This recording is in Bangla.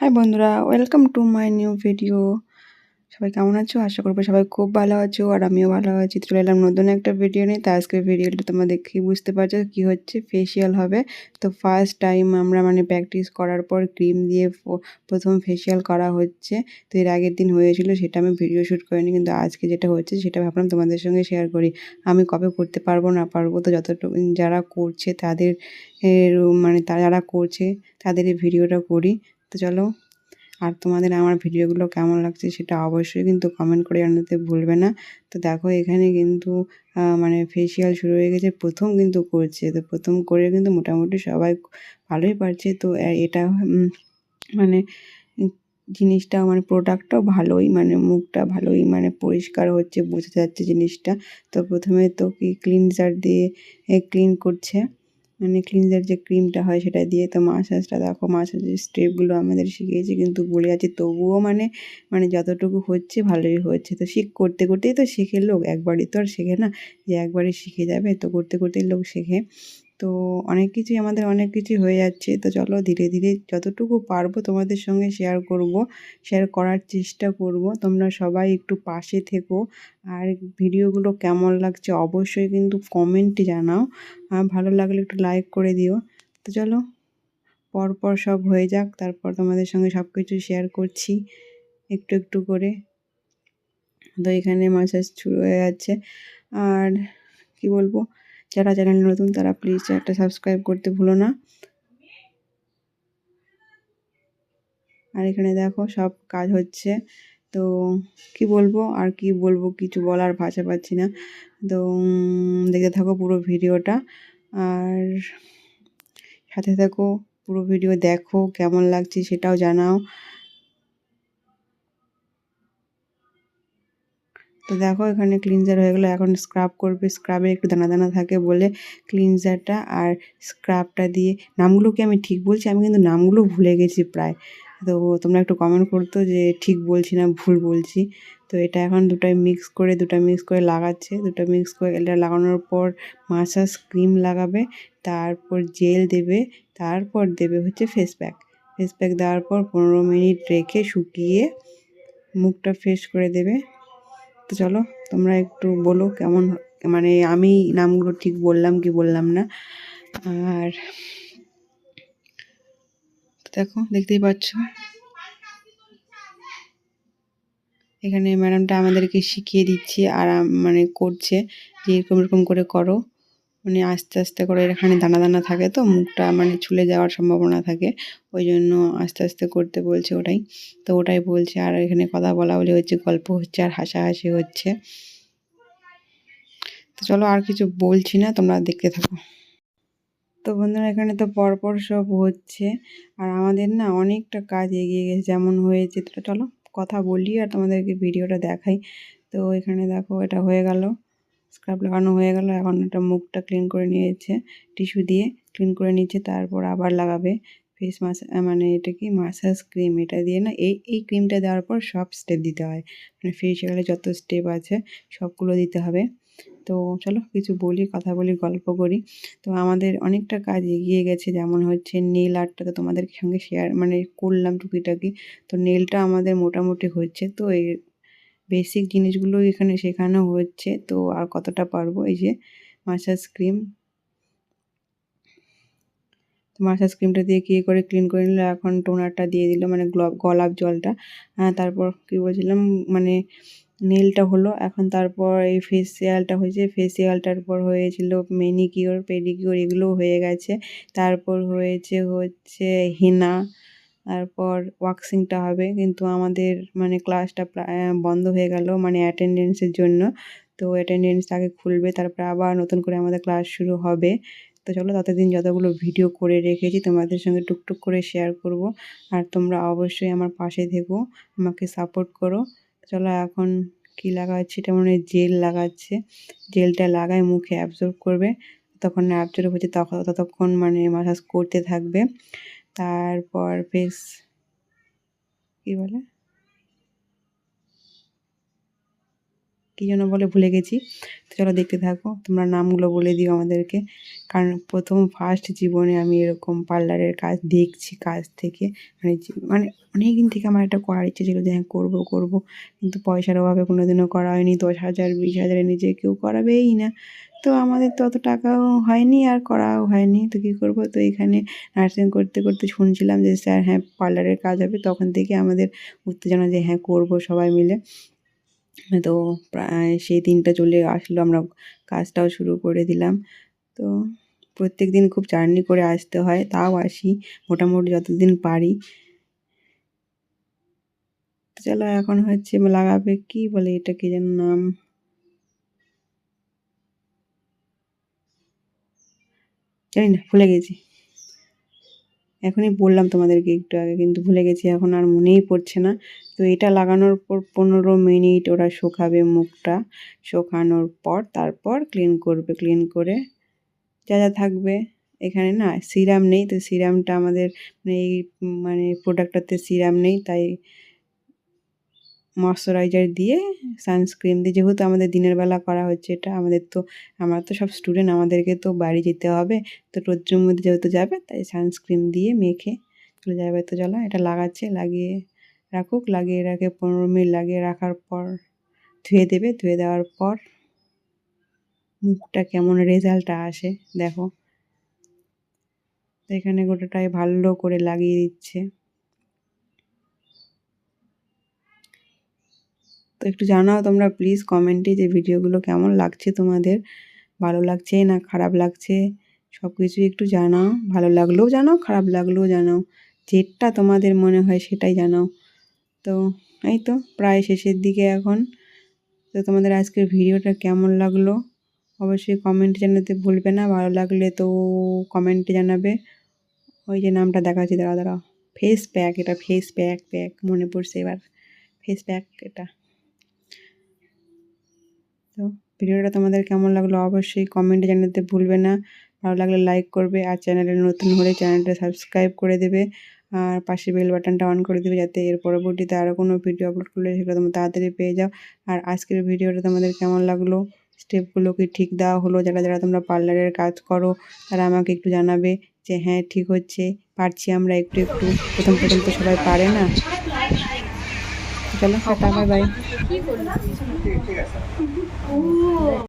হাই বন্ধুরা welcome to my new video সবাই কেমন আছো? আশা করব সবাই খুব ভালো আছো আর আমিও ভালো আছি। চলে এলাম নতুন একটা ভিডিও নিয়ে। তো আজকের ভিডিওটা তোমরা দেখেই বুঝতে পারছ কি হচ্ছে ফেসিয়াল হবে। তো ফার্স্ট টাইম আমরা মানে প্র্যাকটিস করার পর ক্রিম দিয়ে প্রথম ফেসিয়াল করা হচ্ছে। তো এর আগের দিন হয়েছিল, সেটা আমি ভিডিও শ্যুট করিনি। কিন্তু আজকে যেটা হচ্ছে, সেটা ভাবলাম তোমাদের সঙ্গে শেয়ার করি। আমি কবে করতে পারব, না পারব, তো যতটুকু যারা করছে তাদের মানে তারা যারা করছে, তাদের ভিডিওটা করি। তো চলো, আর তোমাদের আমার ভিডিওগুলো কেমন লাগছে সেটা অবশ্যই কিন্তু কমেন্ট করে জানাতে ভুলবে না। তো দেখো, এখানে কিন্তু মানে ফেসিয়াল শুরু হয়ে গেছে, প্রথম কিন্তু করছে। তো প্রথম করে কিন্তু মোটামুটি সবাই ভালোই পারছে। তো এটা মানে জিনিসটা মানে প্রোডাক্টটাও ভালোই মানে মুখটা ভালোই মানে পরিষ্কার হচ্ছে, বোঝা যাচ্ছে জিনিসটা। তো প্রথমে তো কি ক্লিনজার দিয়ে ক্লিন করছে। মানে ক্লিনজার যে ক্রিমটা হয় সেটা দিয়ে তো মাসাজটা দেখো মাসাজের স্টেপগুলো আমাদের শিখিয়েছে কিন্তু বলে আছে তবুও মানে মানে যতটুকু হচ্ছে ভালোই হচ্ছে। তো শিখ, করতে করতেই তো শেখে লোক, একবারই তো আর শেখে না যে একবারই শিখে যাবে। তো করতে করতেই লোক শেখে। তো অনেক কিছুই আমাদের অনেক কিছুই হয়ে যাচ্ছে। তো চলো ধীরে ধীরে যতটুকু পারব তোমাদের সঙ্গে শেয়ার করব শেয়ার করার চেষ্টা করব। তোমরা সবাই একটু পাশে থেকো। আর ভিডিওগুলো কেমন লাগছে অবশ্যই কিন্তু কমেন্টে জানাও। আর ভালো লাগলে একটু লাইক করে দিও। তো চলো, পরপর সব হয়ে যাক, তারপর তোমাদের সঙ্গে সব কিছু শেয়ার করছি একটু একটু করে। তো এখানে মাসাজ শুরু হয়ে যাচ্ছে। আর কি বলব? যারা চ্যানেল নতুন তারা প্লিজ চ্যানেলটা সাবস্ক্রাইব করতে ভুলো না। আর এখানে দেখো সব কাজ হচ্ছে। তো কি বলব আর কি বলব কিছু বলার ভাষা পাচ্ছি না। তো দেখতে থাকো পুরো ভিডিওটা। আর সাথে থাকো পুরো ভিডিও দেখো কেমন লাগছে সেটাও জানাও। তো দেখো এখানে ক্লিনজার হয়ে গেলো। এখন স্ক্রাব করবে। স্ক্রাবে একটু দানা দানা থাকে বলে ক্লিনজারটা আর স্ক্রাবটা দিয়ে নামগুলো কি আমি ঠিক বলছি? আমি কিন্তু নামগুলো ভুলে গেছি প্রায়। তো তোমরা একটু কমেন্ট করতো যে ঠিক বলছি না ভুল বলছি। তো এটা এখন দুটাই মিক্স করে দুটা মিক্স করে লাগাচ্ছে। দুটো মিক্স করে এটা লাগানোর পর মাসাজ ক্রিম লাগাবে, তারপর জেল দেবে, তারপর দেবে হচ্ছে ফেস প্যাক ফেস প্যাক দেওয়ার পর পনেরো মিনিট রেখে শুকিয়ে মুখটা ফ্রেশ করে দেবে। তো চলো, তোমরা একটু বলো কেমন মানে আমি নামগুলো ঠিক বললাম কি বললাম না। আর দেখো, দেখতেই পাচ্ছ। এখানে ম্যাডামটা আমাদেরকে শিখিয়ে দিচ্ছে আর মানে করছে যে এরকম এরকম করে করো। মানে আস্তে আস্তে করে এখানে দানা দানা থাকে তো, মুখটা মানে ছুলে যাওয়ার সম্ভাবনা থাকে। ওই জন্য আস্তে আস্তে করতে বলছে ওটাই। তো ওটাই বলছে, আর এখানে কথা বলা বলি হচ্ছে, গল্প হচ্ছে আর হাসাহাসি হচ্ছে। তো চলো আর কিছু বলছি না, তোমরা দেখতে থাকো। তো বন্ধুরা, এখানে তো পরপর সব হচ্ছে। আর আমাদের না অনেকটা কাজ এগিয়ে গেছে, যেমন হয়েছে। তো চলো কথা বলি আর তোমাদেরকে ভিডিওটা দেখাই। তো এখানে দেখো, এটা হয়ে গেল। স্ক্রাব লাগানো হয়ে গেল। এখন একটা মুখটা ক্লিন করে নিয়েছে টিস্যু দিয়ে ক্লিন করে নিচ্ছে, তারপর আবার লাগাবে ফেস মাস মানে এটা কি? মাসাজ ক্রিম এটা দিয়ে না? এই এই ক্রিমটা দেওয়ার পর সব স্টেপ দিতে হয়। মানে ফেসিয়ালে যত স্টেপ আছে, সবগুলো দিতে হবে। তো চলো কিছু বলি, কথা বলি, গল্প করি। তো আমাদের অনেকটা কাজ এগিয়ে গেছে। যেমন হচ্ছে নেল আর্টটা তো তোমাদের সঙ্গে শেয়ার মানে করলাম টুকিটাকি। তো নেলটা আমাদের মোটামুটি হচ্ছে। তো বেসিক জিনিসগুলো এখানে শেখানো হচ্ছে। তো আর কতটা পারব? এই যে মাসাজ ক্রিম। মাসাজ ক্রিমটা দিয়ে কী করে ক্লিন করে নিল? এখন টোনারটা দিয়ে দিল মানে গলাপ জলটা। হ্যাঁ তারপর কী বলছিলাম? মানে নেলটা হলো। এখন তারপর এই ফেসিয়ালটা হয়েছে। ফেসিয়ালটার পর হয়েছিল মেনিকিওর পেডিকিওর এগুলোও হয়ে গেছে। তারপর হয়েছে হচ্ছে হেনা তারপর ওয়াক্সিংটা হবে। কিন্তু আমাদের মানে ক্লাসটা প্রায় বন্ধ হয়ে গেল মানে অ্যাটেন্ডেন্সের জন্য। তো অ্যাটেন্ডেন্স আগে খুলবে, তারপরে আবার নতুন করে আমাদের ক্লাস শুরু হবে। তো চলো ততদিন যতগুলো ভিডিও করে রেখেছি, তোমাদের সঙ্গে টুকটুক করে শেয়ার করব। আর তোমরা অবশ্যই আমার পাশে থেকো, আমাকে সাপোর্ট করো। চলো এখন কি লাগাচ্ছি, এটা মনে হয় জেল লাগাচ্ছে। জেলটা লাগায় মুখে অ্যাবজর্ব করবে। তখন অ্যাবজর্ব হচ্ছে তখন ততক্ষণ মানে মাসাজ করতে থাকবে। তারপর বেশ কী বলে? কী যেন বলে ভুলে গেছি। তো চলো দেখতে থাকো, তোমরা নামগুলো বলে দিও আমাদেরকে। কারণ প্রথম ফার্স্ট জীবনে আমি এরকম পার্লারের কাজ দেখছি, কাজ থেকে। মানে মানে অনেক দিন থেকে আমার একটা করার ইচ্ছে ছিল যে হ্যাঁ করব করব। কিন্তু পয়সার অভাবে কোনো দিনও করা হয়নি। দশ হাজার, বিশ হাজারের নিচে কেউ করাবেই না। তো আমাদের তো অত টাকাও হয়নি আর করাও হয়নি। তো কী করব? তো এখানে নার্সিং করতে করতে শুনছিলাম যে স্যার হ্যাঁ পার্লারের কাজ হবে। তখন থেকে আমাদের উত্তেজনা যে হ্যাঁ করব সবাই মিলে। তো প্রায় সেই দিনটা চলে আসলো, আমরা কাজটাও শুরু করে দিলাম। তো প্রত্যেক দিন খুব জার্নি করে আসতে হয়, তাও আসি, মোটামুটি যতদিন পারি। চলো এখন হচ্ছে লাগাবে কি বলে এটা কি যেন নাম? জানি না, ভুলে গেছি। এখনই বললাম তোমাদেরকে একটু আগে, কিন্তু ভুলে গেছি, এখন আর মনেই পড়ছে না। তো এটা লাগানোর পর পনেরো মিনিট ওরা শুকাবে মুখটা, শুকানোর পর তারপর ক্লিন করবে ক্লিন করে যা যা থাকবে। এখানে না সিরাম নেই, তো সিরামটা আমাদের মানে এই মানে প্রোডাক্টটাতে সিরাম নেই, তাই ময়শ্চারাইজার দিয়ে সানস্ক্রিন দিয়ে, যেহেতু আমাদের দিনের বেলা করা হচ্ছে এটা, আমাদের তো, আমরা তো সব স্টুডেন্ট আমাদেরকে তো বাড়ি যেতে হবে, তো রোদ্রের মধ্যে যেহেতু যাবে, তাই সানস্ক্রিন দিয়ে মেখে চলে যাবে তো চলো এটা লাগাচ্ছে, লাগিয়ে রাখুক, লাগিয়ে রাখে পনেরো মিনিট লাগিয়ে রাখার পর, ধুয়ে দেবে। ধুয়ে দেওয়ার পর মুখটা কেমন রেজাল্টটা আসে, দেখো। এখানে গোটাটাই ভালো করে লাগিয়ে দিচ্ছে। তো একটু জানাও তোমরা প্লিজ কমেন্টে যে ভিডিওগুলো কেমন লাগছে তোমাদের। ভালো লাগছে না খারাপ লাগছে? সব কিছুই একটু জানাও। ভালো লাগলেও জানাও, খারাপ লাগলেও জানাও। যেটা তোমাদের মনে হয় সেটাই জানাও। তো এই তো প্রায় শেষের দিকে এখন। তো তোমাদের আজকের ভিডিওটা কেমন লাগল? অবশ্যই কমেন্টে জানাতে ভুলবে না। ভালো লাগলে তো কমেন্টে জানাবে। ওই যে নামটা দেখাচ্ছি দাঁড়া দাঁড়াও। ফেস প্যাক এটা ফেস প্যাক প্যাক মনে পড়ছে এবার। ফেস প্যাক এটা। তো ভিডিওটা তোমাদের কেমন লাগল? অবশ্যই কমেন্টে জানাতে ভুলবে না। ভালো লাগলে লাইক করবে আর চ্যানেলে নতুন হলে চ্যানেলটা সাবস্ক্রাইব করে দেবে। আর পাশে বেল বাটনটা অন করে দেবে যাতে এর পরবর্তীতে আরও কোনো ভিডিও আপলোড করলে সেগুলো তোমরা তাড়াতাড়ি পেয়ে যাও। আর আজকের ভিডিওটা তোমাদের কেমন লাগল? স্টেপগুলো কি ঠিক দেওয়া হলো? যারা যারা তোমরা পার্লারের কাজ করো তারা আমাকে একটু জানাবে যে হ্যাঁ ঠিক হচ্ছে পারছি আমরা একটু একটু। প্রথম প্রথম তো সবাই পারে না। চলো টাটা বাই বাই